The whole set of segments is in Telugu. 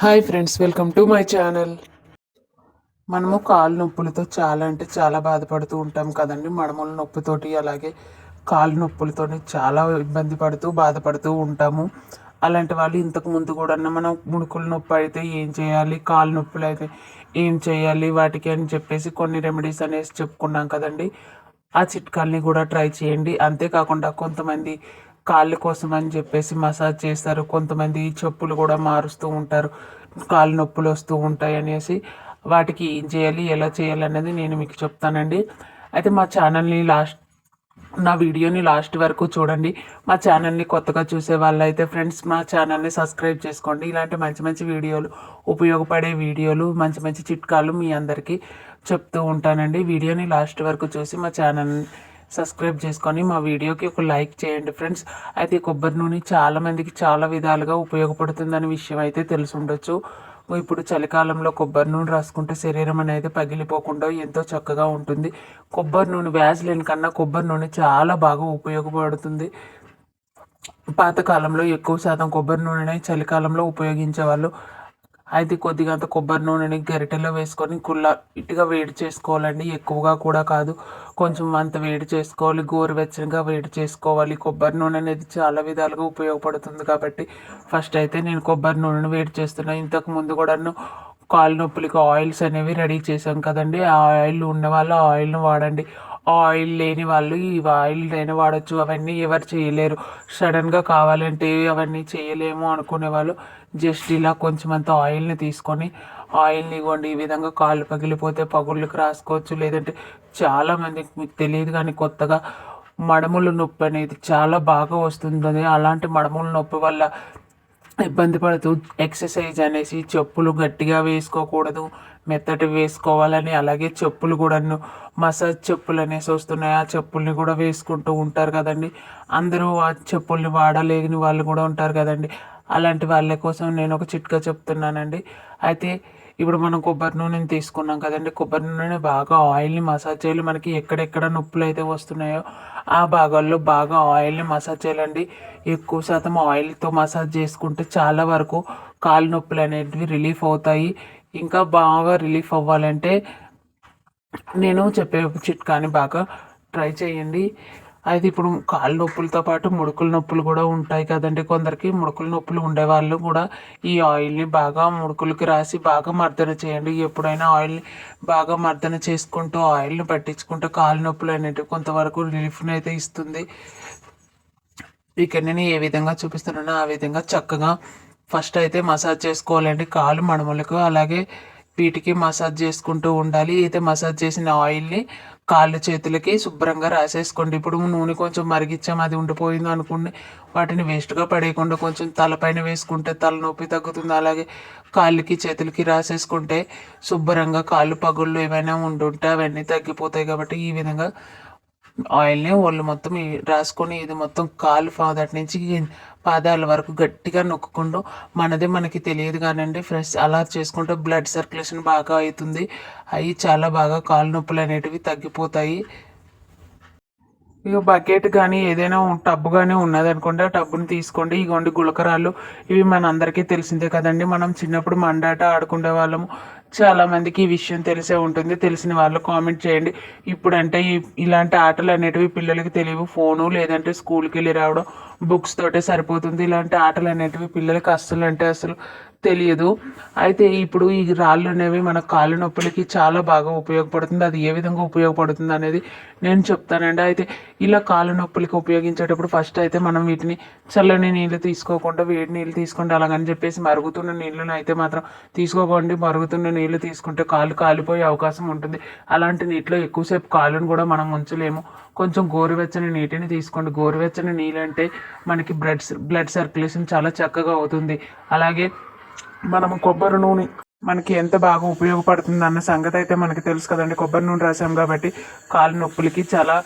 Hi friends welcome to my channel. మనము కాలు నొప్పులతో చాలా అంటే చాలా బాధపడుతూ ఉంటాం కదండి. మడమల నొప్పితోటి అలాగే కాలు నొప్పులతో చాలా ఇబ్బంది పడుతూ బాధపడుతూ ఉంటాము. అలాంటి వాళ్ళు ఇంతకు ముందు కూడా మనం ముడుకుల నొప్పి అయితే ఏం చేయాలి కాలు నొప్పులు అయితే ఏం చేయాలి వాటికి అని చెప్పేసి కొన్ని రెమెడీస్ అనేసి చెప్పుకున్నాం కదండి. ఆ చిట్కాల్ని కూడా ట్రై చేయండి. అంతేకాకుండా కొంతమంది కాళ్ళ కోసం అని చెప్పేసి మసాజ్ చేస్తారు. కొంతమంది చెప్పులు కూడా మారుస్తూ ఉంటారు. కాళ్ళు నొప్పులు వస్తూ ఉంటాయి అనేసి వాటికి ఏం చేయాలి ఎలా చేయాలి అనేది నేను మీకు చెప్తానండి. అయితే మా ఛానల్ని లాస్ట్ నా వీడియోని లాస్ట్ వరకు చూడండి. మా ఛానల్ని కొత్తగా చూసే వాళ్ళైతే ఫ్రెండ్స్ మా ఛానల్ని సబ్స్క్రైబ్ చేసుకోండి. ఇలాంటి మంచి మంచి వీడియోలు ఉపయోగపడే వీడియోలు మంచి మంచి చిట్కాలు మీ అందరికీ చెప్తూ ఉంటానండి. వీడియోని లాస్ట్ వరకు చూసి మా ఛానల్ని సబ్స్క్రైబ్ చేసుకొని మా వీడియోకి ఒక లైక్ చేయండి ఫ్రెండ్స్. అయితే కొబ్బరి నూనె చాలామందికి చాలా విధాలుగా ఉపయోగపడుతుందనే విషయం అయితే తెలిసి ఉండొచ్చు ఇప్పుడు చలికాలంలో కొబ్బరి నూనె రాసుకుంటే శరీరం అనేది పగిలిపోకుండా ఎంతో చక్కగా ఉంటుంది. కొబ్బరి నూనె వ్యాజ్లైన్ కన్నా కొబ్బరి నూనె చాలా బాగా ఉపయోగపడుతుంది. పాతకాలంలో ఎక్కువ శాతం కొబ్బరి నూనెని చలికాలంలో ఉపయోగించేవాళ్ళు. అయితే కొద్దిగా అంత కొబ్బరి నూనెని గరిటెలో వేసుకొని కుళ్ళ ఇటుగా వేడి చేసుకోవాలండి. ఎక్కువగా కూడా కాదు. కొంచెం అంత వేడి చేసుకోవాలి. గోరువెచ్చనిగా వేడి చేసుకోవాలి. కొబ్బరి నూనె అనేది చాలా విధాలుగా ఉపయోగపడుతుంది కాబట్టి ఫస్ట్ అయితే నేను కొబ్బరి నూనెను వేడి చేస్తున్నాను ఇంతకు ముందు కూడా కాలు నొప్పులకి ఆయిల్స్ అనేవి రెడీ చేసాం కదండి. ఆ ఆయిల్ ఉన్న వాళ్ళు ఆ ఆయిల్ను వాడండి. ఆయిల్ లేని వాళ్ళు ఈ ఆయిల్ లేని వాడచ్చు. అవన్నీ ఎవరు చేయలేరు. సడన్గా కావాలంటే అవన్నీ చేయలేము అనుకునే వాళ్ళు జస్ట్ ఇలా కొంచెం అంత ఆయిల్ని తీసుకొని ఆయిల్ని ఇవ్వండి ఈ విధంగా కాళ్ళు పగిలిపోతే పగుళ్ళకి రాసుకోవచ్చు. లేదంటే చాలామందికి మీకు తెలియదు కానీ కొత్తగా మడముల నొప్పి అనేది చాలా బాగా వస్తుంది. అలాంటి మడముల నొప్పి వల్ల ఇబ్బంది పడుతూ ఎక్సర్సైజ్ అనేసి చెప్పులు గట్టిగా వేసుకోకూడదు. మెత్తటి వేసుకోవాలని అలాగే చెప్పులు కూడాను మసాజ్ చెప్పులు అనేసి వస్తున్నాయి. ఆ చెప్పుల్ని కూడా వేసుకుంటూ ఉంటారు కదండి. అందరూ ఆ చెప్పుల్ని వాడలేని వాళ్ళు కూడా ఉంటారు కదండి. అలాంటి వాళ్ళ కోసం నేను ఒక చిట్కా చెప్తున్నానండి. అయితే ఇప్పుడు మనం కొబ్బరి నూనెని తీసుకున్నాం కదండి. కొబ్బరి నూనెని బాగా ఆయిల్ని మసాజ్ చేయాలి. మనకి ఎక్కడెక్కడ నొప్పులు అయితే వస్తున్నాయో ఆ భాగాల్లో బాగా ఆయిల్ని మసాజ్ చేయాలండి. ఎక్కువ శాతం ఆయిల్తో మసాజ్ చేసుకుంటే చాలా వరకు కాలు నొప్పులు అనేటివి రిలీఫ్ అవుతాయి. ఇంకా బాగా రిలీఫ్ అవ్వాలంటే నేను చెప్పే చిట్కాని బాగా ట్రై చేయండి. అయితే ఇప్పుడు కాళ్ళ నొప్పులతో పాటు ముడుకుల నొప్పులు కూడా ఉంటాయి కదండి. కొందరికి ముడుకుల నొప్పులు ఉండేవాళ్ళు కూడా ఈ ఆయిల్ని బాగా ముడుకులకి రాసి బాగా మర్దన చేయండి. ఎప్పుడైనా ఆయిల్ని బాగా మర్దన చేసుకుంటూ ఆయిల్ని పట్టించుకుంటూ కాళ్ళ నొప్పులు అనేటివి కొంతవరకు రిలీఫ్ని అయితే ఇస్తుంది. ఇక్కడ నేను ఏ విధంగా చూపిస్తున్నానో ఆ విధంగా చక్కగా ఫస్ట్ అయితే మసాజ్ చేసుకోవాలండి. కాలు మడమలకు అలాగే వీటికి మసాజ్ చేసుకుంటూ ఉండాలి. అయితే మసాజ్ చేసిన ఆయిల్ని కాళ్ళు చేతులకి శుభ్రంగా రాసేసుకోండి. ఇప్పుడు నూనె కొంచెం మరిగించాం అది ఉండిపోయింది అనుకోండి వాటిని వేస్ట్గా పడేయకుండా కొంచెం తలపైన వేసుకుంటే తలనొప్పి తగ్గుతుంది. అలాగే కాళ్ళకి చేతులకి రాసేసుకుంటే శుభ్రంగా కాళ్ళు పగుళ్ళు ఏమైనా ఉండుంటే అవన్నీ తగ్గిపోతాయి కాబట్టి ఈ విధంగా ఆయిల్ని ఒళ్ళు మొత్తం రాసుకొని ఇది మొత్తం కాలు ఫాదర్ నుంచి పాదాల వరకు గట్టిగా నొక్కుంటూ మనదే మనకి తెలియదు కానండి ఫ్రెష్ అలా చేసుకుంటే బ్లడ్ సర్క్యులేషన్ బాగా అవుతుంది. అవి చాలా బాగా కాలు నొప్పులు అనేటివి తగ్గిపోతాయి. ఇక బకెట్ కానీ ఏదైనా టబ్బు కానీ ఉన్నదనుకోండి ఆ టబ్బుని తీసుకోండి. ఇగోండి గులకరాలు ఇవి మన అందరికీ తెలిసిందే కదండి. మనం చిన్నప్పుడు మండాట ఆడుకునే వాళ్ళము. చాలామందికి ఈ విషయం తెలిసే ఉంటుంది. తెలిసిన వాళ్ళు కామెంట్ చేయండి. ఇప్పుడంటే ఇలాంటి ఆటలు అనేటివి పిల్లలకి తెలియవు. ఫోను లేదంటే స్కూల్కి వెళ్ళి రావడం బుక్స్ తోటే సరిపోతుంది. ఇలాంటి ఆటలు అనేటివి పిల్లలకి అస్సలు అంటే అసలు తెలియదు. అయితే ఇప్పుడు ఈ రాళ్ళు అనేవి మన కాళ్ళు నొప్పులకి చాలా బాగా ఉపయోగపడుతుంది. అది ఏ విధంగా ఉపయోగపడుతుంది అనేది నేను చెప్తానండి. అయితే ఇలా కాళ్ళు నొప్పులకి ఉపయోగించేటప్పుడు ఫస్ట్ అయితే మనం వీటిని చల్లని నీళ్ళు తీసుకోకుండా వేడి నీళ్ళు తీసుకోండి అలాగని చెప్పేసి మరుగుతున్న నీళ్ళను అయితే మాత్రం తీసుకోకండి. మరుగుతున్న నీళ్ళు తీసుకుంటే కాలు కాలిపోయే అవకాశం ఉంటుంది. అలాంటి నీటిలో ఎక్కువసేపు కాళ్ళను కూడా మనం ఉంచలేము. కొంచెం గోరువెచ్చని నీటిని తీసుకోండి. గోరువెచ్చని నీళ్ళు అంటే మనకి బ్లడ్ బ్లడ్ సర్క్యులేషన్ చాలా చక్కగా అవుతుంది. అలాగే మనం కొబ్బరి నూనె మనకి ఎంత బాగా ఉపయోగపడుతుంది అన్న సంగతి అయితే మనకి తెలుసు కదండి. కొబ్బరి నూనె రాసాం కాబట్టి కాలు నొప్పులకి చాలా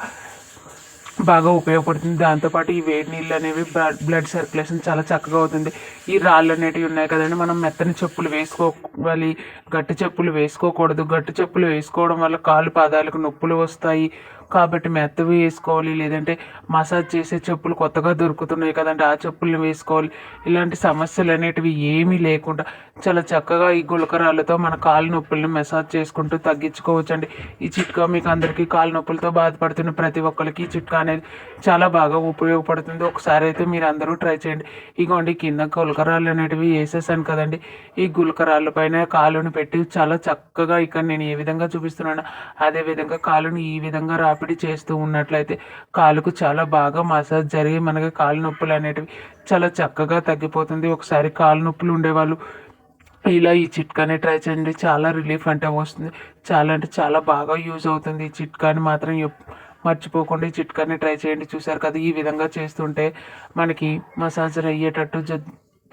బాగా ఉపయోగపడుతుంది. దాంతోపాటు ఈ వేడి నీళ్ళు అనేవి బ్లడ్ సర్క్యులేషన్ చాలా చక్కగా అవుతుంది. ఈ రాళ్ళు అనేటివి ఉన్నాయి కదండి. మనం మెత్తని చెప్పులు వేసుకోవాలి. గట్టి చెప్పులు వేసుకోకూడదు. గట్టి చెప్పులు వేసుకోవడం వల్ల కాలు పాదాలకు నొప్పులు వస్తాయి. కాబట్టి మెత్తవి వేసుకోవాలి లేదంటే మసాజ్ చేసే చెప్పులు కొత్తగా దొరుకుతున్నాయి కదంటే ఆ చెప్పుల్ని వేసుకోవాలి. ఇలాంటి సమస్యలు అనేటివి ఏమీ లేకుండా చాలా చక్కగా ఈ గులకరాలతో మన కాలు నొప్పులను మసాజ్ చేసుకుంటూ తగ్గించుకోవచ్చండి. ఈ చిట్కా మీకు అందరికీ కాలు నొప్పులతో బాధపడుతున్న ప్రతి ఒక్కరికి ఈ చిట్కా అనేది చాలా బాగా ఉపయోగపడుతుంది. ఒకసారి అయితే మీరు అందరూ ట్రై చేయండి. ఇగోండి కింద గులకరాళ్ళు అనేటివి వేసేసాను కదండి. ఈ గులకరాళ్ళ పైన కాలుని పెట్టి చాలా చక్కగా ఇక్కడ నేను ఏ విధంగా చూపిస్తున్నాను అదే విధంగా కాలుని ఈ విధంగా మార్పిడి చేస్తూ ఉన్నట్లయితే కాలుకు చాలా బాగా మసాజ్ జరిగి మనకి కాలు నొప్పులు అనేటివి చాలా చక్కగా తగ్గిపోతుంది. ఒకసారి కాలు నొప్పులు ఉండేవాళ్ళు ఇలా ఈ చిట్కాని ట్రై చేయండి. చాలా రిలీఫ్ అంటే వస్తుంది. చాలా అంటే చాలా బాగా యూజ్ అవుతుంది. ఈ చిట్కాని మాత్రం మర్చిపోకుండా ఈ చిట్కాని ట్రై చేయండి. చూసారు కదా ఈ విధంగా చేస్తుంటే మనకి మసాజ్ అయ్యేటట్టు జ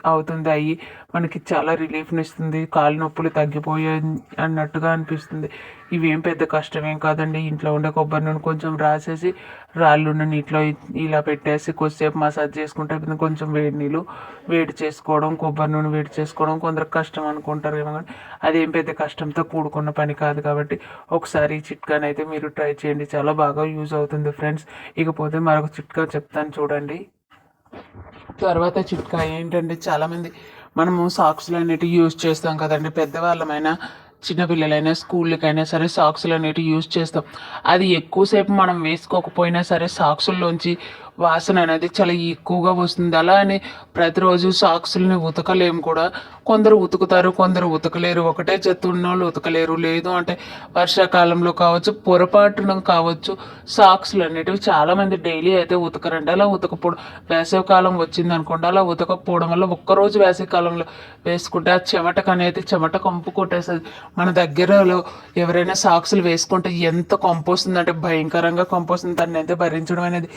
అవుతుంది. అయ్యి మనకి చాలా రిలీఫ్ని ఇస్తుంది. కాలు నొప్పులు తగ్గిపోయాయి అన్నట్టుగా అనిపిస్తుంది. ఇవేం పెద్ద కష్టమేం కాదండి. ఇంట్లో ఉండే కొబ్బరి నూనె కొంచెం రాసేసి రాళ్ళున్న నీటిలో ఇలా పెట్టేసి కొద్దిసేపు మసాజ్ చేసుకుంటే కొంచెం వేడి నీళ్ళు వేడి చేసుకోవడం కొబ్బరి నూనె వేడి చేసుకోవడం కొందరికి కష్టం అనుకుంటారు ఏమో కానీ అదేం పెద్ద కష్టంతో కూడుకున్న పని కాదు కాబట్టి ఒకసారి ఈ చిట్కాని అయితే మీరు ట్రై చేయండి. చాలా బాగా యూజ్ అవుతుంది ఫ్రెండ్స్. ఇకపోతే మరొక చిట్కా చెప్తాను చూడండి. తర్వాత చిట్కా ఏంటంటే చాలామంది మనము సాక్స్లు అనేటివి యూజ్ చేస్తాం కదండి. పెద్దవాళ్ళమైనా చిన్నపిల్లలైనా స్కూళ్ళకైనా సరే సాక్స్లు అనేటివి యూజ్ చేస్తాం. అది ఎక్కువసేపు మనం వేసుకోకపోయినా సరే సాక్సుల్లోంచి వాసన అనేది చాలా ఎక్కువగా వస్తుంది. అలా అని ప్రతిరోజు సాక్సుల్ని ఉతకలేము కూడా. కొందరు ఉతుకుతారు కొందరు ఉతకలేరు. ఒకటే జత్తు ఉన్న వాళ్ళు ఉతకలేరు. లేదు అంటే వర్షాకాలంలో కావచ్చు పొరపాటున కావచ్చు సాక్స్లు అనేటివి చాలామంది డైలీ అయితే ఉతకరండి. అలా ఉతకపోవడం వేసవికాలం వచ్చింది అనుకోండి అలా ఉతకపోవడం వల్ల ఒక్కరోజు వేసవికాలంలో వేసుకుంటే ఆ చెమటకు అనేది చెమట కంపు కొట్టేస్తుంది. మన దగ్గరలో ఎవరైనా సాక్సులు వేసుకుంటే ఎంత కంపు వస్తుందంటే భయంకరంగా కంపు వస్తుంది. దాన్ని అయితే భరించడం అనేది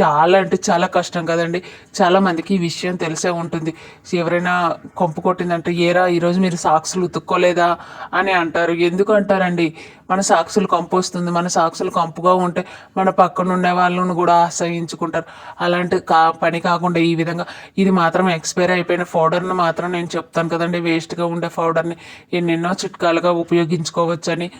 చాలా అంటే చాలా కష్టం కదండి. చాలా మందికి ఈ విషయం తెలిసే ఉంటుంది. ఎవరైనా కంపు కొట్టిందంటే ఏరా ఈరోజు మీరు సాక్సులు ఉతుక్కోలేదా? అని అంటారు. ఎందుకు అంటారండి? మన సాక్సులు కంపు వస్తుంది. మన సాక్సులు కంపుగా ఉంటే మన పక్కన ఉండే వాళ్ళను కూడా ఆశ్రయించుకుంటారు. అలాంటి కా పని కాకుండా ఈ విధంగా ఇది మాత్రం ఎక్స్పైర్ అయిపోయిన పౌడర్ని మాత్రం నేను చెప్తాను కదండి. వేస్ట్గా ఉండే పౌడర్ని ఎన్నెన్నో చిట్కాలుగా ఉపయోగించుకోవచ్చని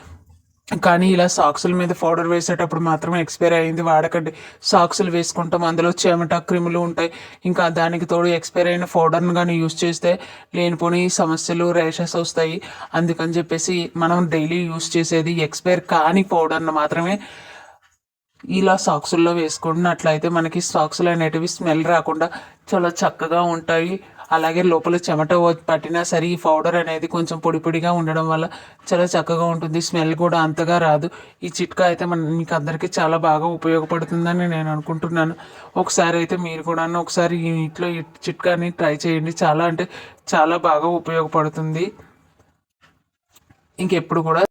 కానీ ఇలా సాక్సుల మీద పౌడర్ వేసేటప్పుడు మాత్రం ఎక్స్పైర్ అయింది. వాడకండి. సాక్సులు వేసుకుంటాం. అందులో చెమట క్రిములు ఉంటాయి. ఇంకా దానికి తోడు ఎక్స్పైర్ అయిన పౌడర్ని కానీ యూస్ చేస్తే లేనిపోని సమస్యలు రేషెస్ వస్తాయి. అందుకని చెప్పేసి మనం డైలీ యూస్ చేసేది ఎక్స్పైర్ కాని పౌడర్ని మాత్రమే ఇలా సాక్సుల్లో వేసుకున్నట్లయితే మనకి సాక్సులు అనేటివి స్మెల్ రాకుండా చాలా చక్కగా ఉంటాయి. అలాగే లోపల చెమట పట్టినా సరే ఈ పౌడర్ అనేది కొంచెం పొడి పొడిగా ఉండడం వల్ల చాలా చక్కగా ఉంటుంది. స్మెల్ కూడా అంతగా రాదు. ఈ చిట్కా అయితే మన మీకు అందరికీ చాలా బాగా ఉపయోగపడుతుందని నేను అనుకుంటున్నాను. ఒకసారి అయితే మీరు కూడా ఒకసారి ఈ ఇంట్లో ఈ చిట్కాని ట్రై చేయండి. చాలా అంటే చాలా బాగా ఉపయోగపడుతుంది. ఇంకెప్పుడు కూడా